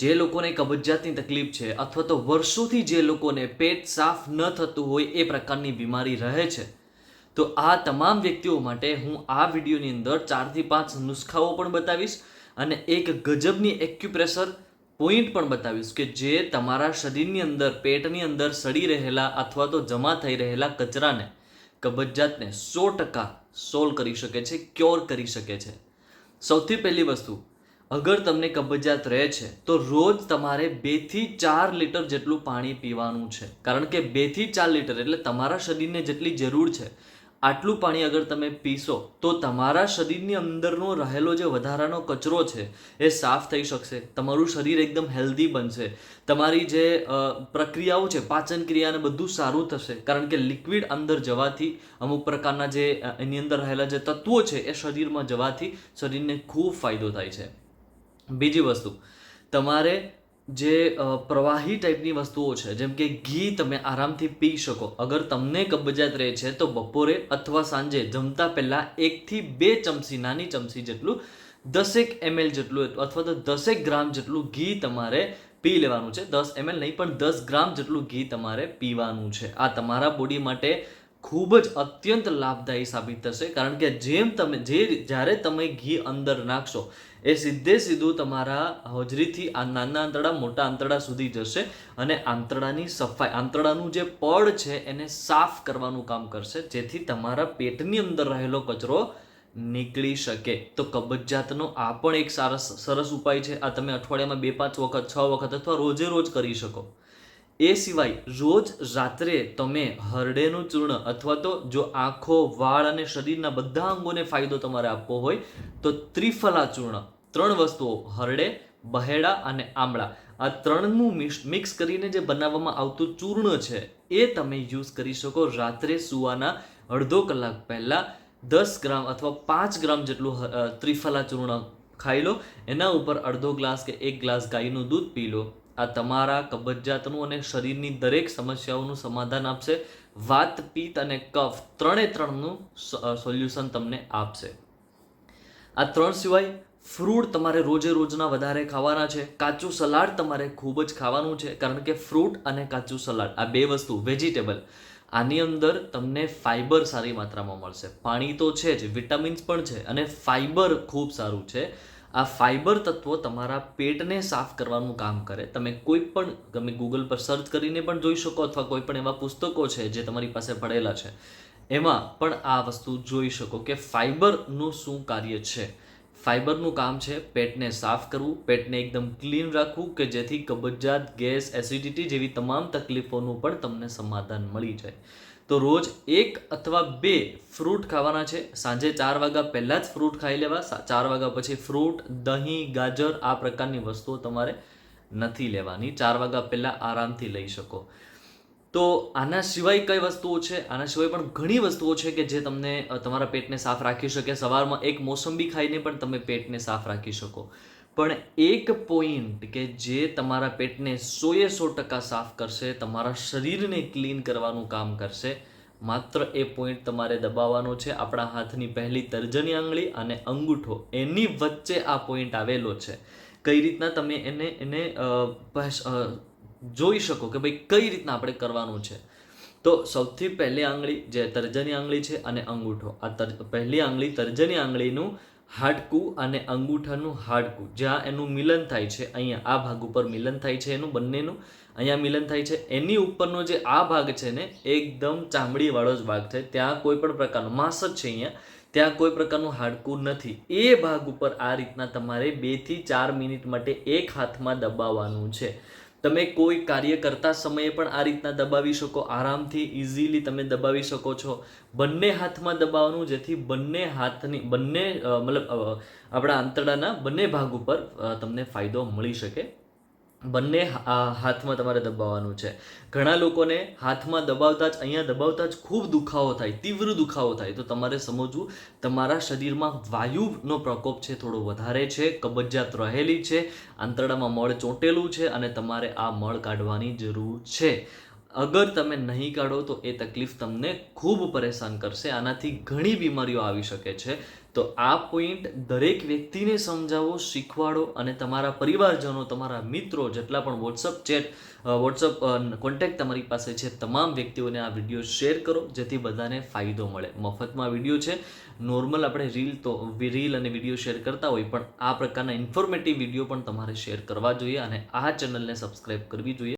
જે લોકોને કબજિયાતની તકલીફ છે અથવા તો વર્ષોથી જે લોકોને પેટ સાફ ન થતું હોય એ પ્રકારની બીમારી રહે છે. તો આ તમામ વ્યક્તિઓ માટે હું આ વિડીયોની અંદર ચારથી પાંચ નુસ્ખાઓ પણ બતાવીશ અને એક ગજબની એક્યુપ્રેશર પોઈન્ટ પણ બતાવીશ કે જે તમારા શરીરની અંદર, પેટની અંદર સડી રહેલા અથવા તો જમા થઈ રહેલા કચરાને, કબજિયાતને સો ટકા સોલ્વ કરી શકે છે, ક્યોર કરી શકે છે. સૌથી પહેલી વસ્તુ અગર તમને કબજિયાત રહે છે, તો રોજ તમારે બેથી ચાર લીટર જેટલું પાણી પીવાનું છે. કારણ કે બેથી ચાર લીટર એટલે તમારા શરીરને જેટલી જરૂર છે, આટલું પાણી અગર તમે પીશો, તો તમારા શરીરની અંદરનો રહેલો જે વધારાનો કચરો છે, એ સાફ થઈ શકશે. તમારું શરીર એકદમ હેલ્ધી બનશે. તમારી જે પ્રક્રિયાઓ છે, પાચન ક્રિયાને બધું સારું થશે. કારણ કે લિક્વિડ અંદર જવાથી, અમુક પ્રકારના જે એની અંદર રહેલા જે તત્વો છે, એ શરીરમાં જવાથી શરીરને ખૂબ ફાયદો થાય છે. બીજી વસ્તુ, તમારે જે પ્રવાહી ટાઈપની વસ્તુઓ છે, જેમ કે ઘી તમે આરામથી પી શકો. અગર તમને કબજિયાત રહે છે, તો બપોરે અથવા સાંજે જમતા પહેલાં એકથી બે ચમચી, નાની ચમચી જેટલું, દસેક એમએલ જેટલું અથવા તો દસેક ગ્રામ જેટલું ઘી તમારે પી લેવાનું છે. દસ એમએલ નહીં, પણ દસ ગ્રામ જેટલું ઘી તમારે પીવાનું છે. આ તમારા બોડી માટે ખૂબ જ અત્યંત લાભદાયી સાબિત થશે. કારણ કે જેમ તમે, જે જ્યારે તમે ઘી અંદર નાખશો, એ સીધે સીધું તમારા હોજરીથી આ નાના આંતરડા, મોટા આંતરડા સુધી જશે અને આંતરડાની સફાઈ, આંતરડાનું જે પડ છે એને સાફ કરવાનું કામ કરશે, જેથી તમારા પેટની અંદર રહેલો કચરો નીકળી શકે. તો કબજિયાતનો આ પણ એક સરસ સરસ ઉપાય છે. આ તમે અઠવાડિયામાં બે, પાંચ વખત, છ વખત અથવા રોજે રોજ કરી શકો. એ સિવાય રોજ રાત્રે તમે હરડેનું ચૂર્ણ અથવા તો જો આંખો, વાળ અને શરીરના બધા અંગોને ફાયદો તમારે આપવો હોય, તો ત્રિફલા ચૂર્ણ. ત્રણ વસ્તુઓ. હરડે, બહેડા અને આમળા. આ ત્રણનું મિક્સ કરીને જે બનાવવામાં આવતું ચૂર્ણ છે, એ તમે યુઝ કરી શકો રાત્રે સુવાના અડધો કલાક પહેલાં દસ ગ્રામ અથવા પાંચ ગ્રામ જેટલું ત્રિફલા ચૂર્ણ ખાઈ લો. એના ઉપર અડધો ગ્લાસ કે એક ગ્લાસ ગાયનું દૂધ પી લો. આ તમારા કબજિયાતનું અને શરીરની દરેક સમસ્યાઓનું સમાધાન આપશે. વાત, પિત્ત અને કફ ત્રણે ત્રણનું સોલ્યુશન તમને આપશે. આ ત્રણ સિવાય ફ્રૂટ તમારે રોજે રોજના વધારે ખાવાના છે. કાચું સલાડ તમારે ખૂબ જ ખાવાનું છે. કારણ કે ફ્રૂટ અને કાચું સલાડ આ બે વસ્તુ, વેજીટેબલ, આની અંદર તમને ફાઇબર સારી માત્રામાં મળશે. પાણી તો છે જ, વિટામિન્સ પણ છે અને ફાઇબર ખૂબ સારું છે. આ ફાઈબર તત્વો તમારા પેટને સાફ કરવાનું કામ કરે. તમે કોઈ પણ, તમે ગૂગલ પર સર્ચ કરીને પણ જોઈ શકો અથવા કોઈ પણ એવા પુસ્તકો છે જે તમારી પાસે પડેલા છે. એમાં પણ આ વસ્તુ જોઈ શકો કે ફાઈબરનું શું કાર્ય છે. ફાઈબરનું કામ છે પેટને સાફ કરવું, પેટને એકદમ ક્લીન રાખવું કે જેથી કબજિયાત ગેસ એસિડિટી જેવી તમામ તકલીફોનું પણ તમને સમાધાન મળી જાય. તો રોજ એક અથવા બે ફ્રૂટ ખાવાના છે. સાંજે ચાર વાગ્યા પહેલાં જ ફ્રૂટ ખાઈ લેવા. ચાર વાગ્યા પછી ફ્રૂટ, દહીં, ગાજર આ પ્રકારની વસ્તુઓ તમારે નથી લેવાની. ચાર વાગ્યા પહેલાં આરામથી લઈ શકો. તો આના સિવાય કઈ વસ્તુઓ છે? આના સિવાય પણ ઘણી વસ્તુઓ છે કે જે તમને તમારા પેટને સાફ રાખી શકે. સવારમાં એક મોસંબી ખાઈને પણ તમે પેટને સાફ રાખી શકો. પણ એક પોઈન્ટ કે જે તમારા પેટને સોએ સો ટકા સાફ કરશે, તમારા શરીરને ક્લીન કરવાનું કામ કરશે, માત્ર એ પોઈન્ટ તમારે દબાવવાનો છે, આપણા હાથની પહેલી તર્જની આંગળી અને અંગૂઠો, એની વચ્ચે આ પોઈન્ટ આવેલો છે. કઈ રીતના તમે એને એને જોઈ શકો કે ભાઈ કઈ રીતના આપણે કરવાનું છે. તો સૌથી પહેલી આંગળી જે તર્જની આંગળી છે અને અંગૂઠો. આ પહેલી આંગળી તર્જની આંગળીનું હાડકું અને અંગૂઠાનું હાડકું, જ્યાં એનું મિલન થાય છે, અહીંયા આ ભાગ ઉપર મિલન થાય છે એનું, બંનેનું. અહીંયા મિલન થાય છે. એની ઉપરનો જે આ ભાગ છે ને, એકદમ ચામડીવાળો જ ભાગ છે. ત્યાં કોઈ પણ પ્રકારનો માંસ જ છે અહીંયા. ત્યાં કોઈ પ્રકારનું હાડકું નથી. એ ભાગ ઉપર આ રીતના તમારે બેથી ચાર મિનિટ માટે એક હાથમાં દબાવવાનું છે. તમે કોઈ કાર્ય કરતા સમયે પણ આ રીતના દબાવી શકો, આરામથી ઇઝીલી તમે દબાવી શકો છો. બંને હાથમાં દબાવવાનું, જેથી બંને હાથની, બંને મતલબ આપણા આંતરડાના બંને ભાગ ઉપર તમને ફાયદો મળી શકે. બંને હાથમાં તમારે દબાવવાનું છે. ઘણા લોકોને હાથમાં દબાવતા જ, અહીંયા દબાવતા જ ખૂબ દુખાવો થાય, તીવ્ર દુખાવો થાય. તો તમારે સમજવું, તમારા શરીરમાં વાયુનો પ્રકોપ છે, થોડો વધારે છે, કબજિયાત રહેલી છે, આંતરડામાં મળ ચોંટેલું છે અને તમારે આ મળ કાઢવાની જરૂર છે. અગર તમે નહીં કાઢો તો એ તકલીફ તમને ખૂબ પરેશાન કરશે. આનાથી ઘણી બીમારીઓ આવી શકે છે. તો આ પોઈન્ટ દરેક વ્યક્તિને સમજાવો, શીખવાડો અને તમારા પરિવારજનો, તમારા મિત્રો જેટલા પણ વોટ્સઅપ ચેટ વોટ્સઅપ કોન્ટેક્ટ તમારી પાસે છે, તમામ વ્યક્તિઓને આ વીડિયો શેર કરો, જેથી બધાને ફાયદો મળે. મફતમાં વીડિયો છે. નોર્મલ આપણે રીલ તો રીલ અને વીડિયો શેર કરતા હોય, પણ આ પ્રકારના ઇન્ફોર્મેટિવ વીડિયો પણ તમારે શેર કરવા જોઈએ અને આ ચેનલને સબસ્ક્રાઇબ કરવી જોઈએ.